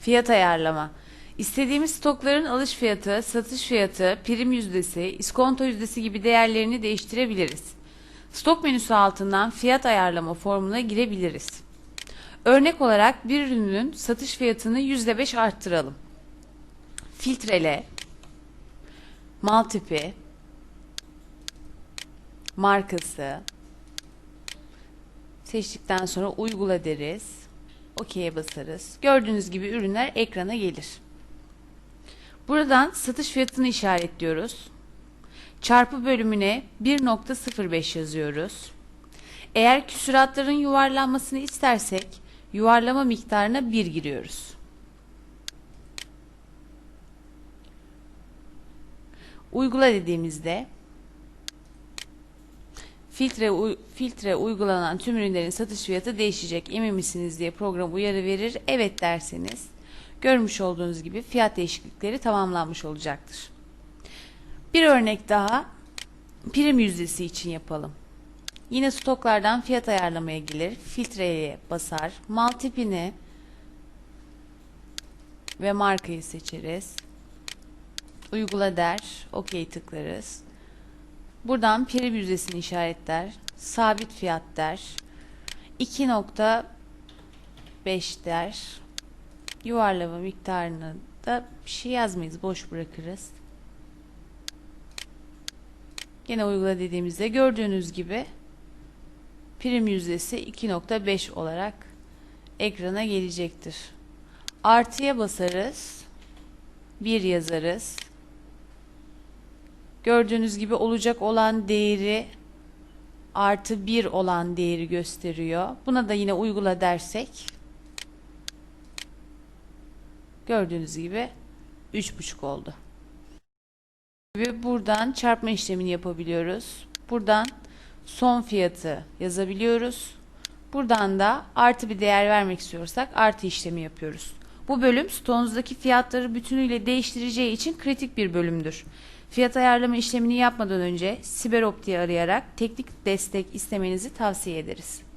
Fiyat ayarlama. İstediğimiz stokların alış fiyatı, satış fiyatı, prim yüzdesi, iskonto yüzdesi gibi değerlerini değiştirebiliriz. Stok menüsü altından fiyat ayarlama formuna girebiliriz. Örnek olarak bir ürünün satış fiyatını %5 arttıralım. Filtrele, mal tipi, markası, seçtikten sonra uygula deriz. OK'ye basarız. Gördüğünüz gibi ürünler ekrana gelir. Buradan satış fiyatını işaretliyoruz. Çarpı bölümüne 1.05 yazıyoruz. Eğer küsuratların yuvarlanmasını istersek yuvarlama miktarına 1 giriyoruz. Uygula dediğimizde filtre uy- filtre uygulanan tüm ürünlerin satış fiyatı değişecek emin misiniz diye program uyarı verir. Evet derseniz görmüş olduğunuz gibi fiyat değişiklikleri tamamlanmış olacaktır. Bir örnek daha prim yüzdesi için yapalım. Yine stoklardan fiyat ayarlamaya gelir. Filtreye basar. Mal tipini ve markayı seçeriz. Uygula der. OK tıklarız. Buradan prim yüzdesini işaretler. Sabit fiyat der. 2.5 der. Yuvarlama miktarını da bir şey yazmayız. Boş bırakırız. Yine uygula dediğimizde gördüğünüz gibi prim yüzdesi 2.5 olarak ekrana gelecektir. Artıya basarız. 1 yazarız. Gördüğünüz gibi olacak olan değeri artı 1 olan değeri gösteriyor. Buna da yine uygula dersek gördüğünüz gibi 3.5 oldu. Ve buradan çarpma işlemini yapabiliyoruz. Buradan son fiyatı yazabiliyoruz. Buradan da artı bir değer vermek istiyorsak artı işlemi yapıyoruz. Bu bölüm stoğunuzdaki fiyatları bütünüyle değiştireceği için kritik bir bölümdür. Fiyat ayarlama işlemini yapmadan önce Siber Optik'i arayarak teknik destek istemenizi tavsiye ederiz.